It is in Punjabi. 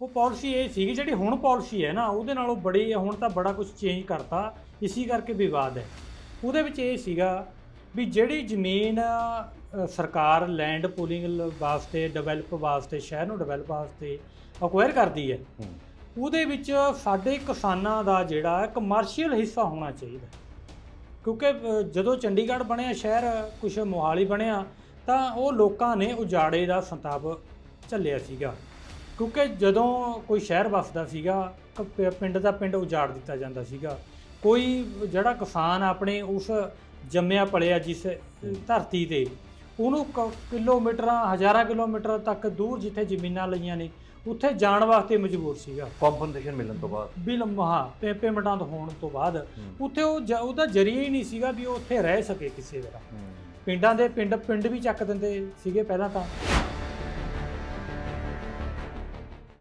ਉਹ ਪਾਲਿਸੀ ਇਹ ਸੀਗੀ ਜਿਹੜੀ ਹੁਣ ਪਾਲਿਸੀ ਹੈ ਨਾ ਉਹਦੇ ਨਾਲੋਂ ਬੜੀ ਹੁਣ ਤਾਂ ਬੜਾ ਕੁਝ ਚੇਂਜ ਕਰਤਾ। ਇਸੇ ਕਰਕੇ ਵਿਵਾਦ ਹੈ। ਉਹਦੇ ਵਿੱਚ ਇਹ ਸੀਗਾ ਵੀ ਜਿਹੜੀ ਜ਼ਮੀਨ ਸਰਕਾਰ ਲੈਂਡ ਪੂਲਿੰਗ ਵਾਸਤੇ ਡਿਵੈਲਪ ਵਾਸਤੇ ਸ਼ਹਿਰ ਨੂੰ ਡਿਵੈਲਪ ਵਾਸਤੇ ਅਕਵਾਇਰ ਕਰਦੀ ਹੈ। ਉਹਦੇ ਵਿੱਚ ਸਾਡੇ ਕਿਸਾਨਾਂ ਦਾ ਜਿਹੜਾ ਕਮਰਸ਼ੀਅਲ ਹਿੱਸਾ ਹੋਣਾ ਚਾਹੀਦਾ। ਕਿਉਂਕਿ ਜਦੋਂ ਚੰਡੀਗੜ੍ਹ ਬਣਿਆ ਸ਼ਹਿਰ ਕੁਛ ਮੋਹਾਲੀ ਬਣਿਆ ਤਾਂ ਉਹ ਲੋਕਾਂ ਨੇ ਉਜਾੜੇ ਦਾ ਸੰਤਾਪ ਝੱਲਿਆ ਸੀਗਾ। ਕਿਉਂਕਿ ਜਦੋਂ ਕੋਈ ਸ਼ਹਿਰ ਵਸਦਾ ਸੀਗਾ ਪ- ਪਿੰਡ ਦਾ ਪਿੰਡ ਉਜਾੜ ਦਿੱਤਾ ਜਾਂਦਾ ਸੀਗਾ। ਕੋਈ ਜਿਹੜਾ ਕਿਸਾਨ ਆਪਣੇ ਉਸ ਜੰਮਿਆ ਪਲਿਆ ਜਿਸ ਧਰਤੀ ਤੇ ਉਹਨੂੰ ਕ- ਕਿਲੋਮੀਟਰਾਂ ਹਜ਼ਾਰਾਂ ਕਿਲੋਮੀਟਰ ਤੱਕ ਦੂਰ ਜਿੱਥੇ ਜ਼ਮੀਨਾਂ ਲਈਆਂ ਨੇ ਉੱਥੇ ਜਾਣ ਵਾਸਤੇ ਮਜਬੂਰ ਸੀਗਾ। ਕੰਪਨਸੇਸ਼ਨ ਮਿਲਣ ਤੋਂ ਬਾਅਦ? ਬਿਲ ਮਹਾ ਪੇ ਪੇਮੈਂਟਾਂ ਤੋਂ ਹੋਣ ਤੋਂ ਬਾਅਦ। ਉੱਥੇ ਉਹ ਜ- ਉਹਦਾ ਜਰੀਆ ਹੀ ਨਹੀਂ ਸੀਗਾ ਵੀ ਉਹ ਉੱਥੇ ਰਹਿ ਸਕੇ ਕਿਸੇ ਤਰ੍ਹਾਂ। ਪਿੰਡਾਂ ਦੇ ਪਿੰਡ ਪਿੰਡ ਵੀ ਚੱਕ ਦਿੰਦੇ ਸੀਗੇ ਪਹਿਲਾਂ ਤਾਂ।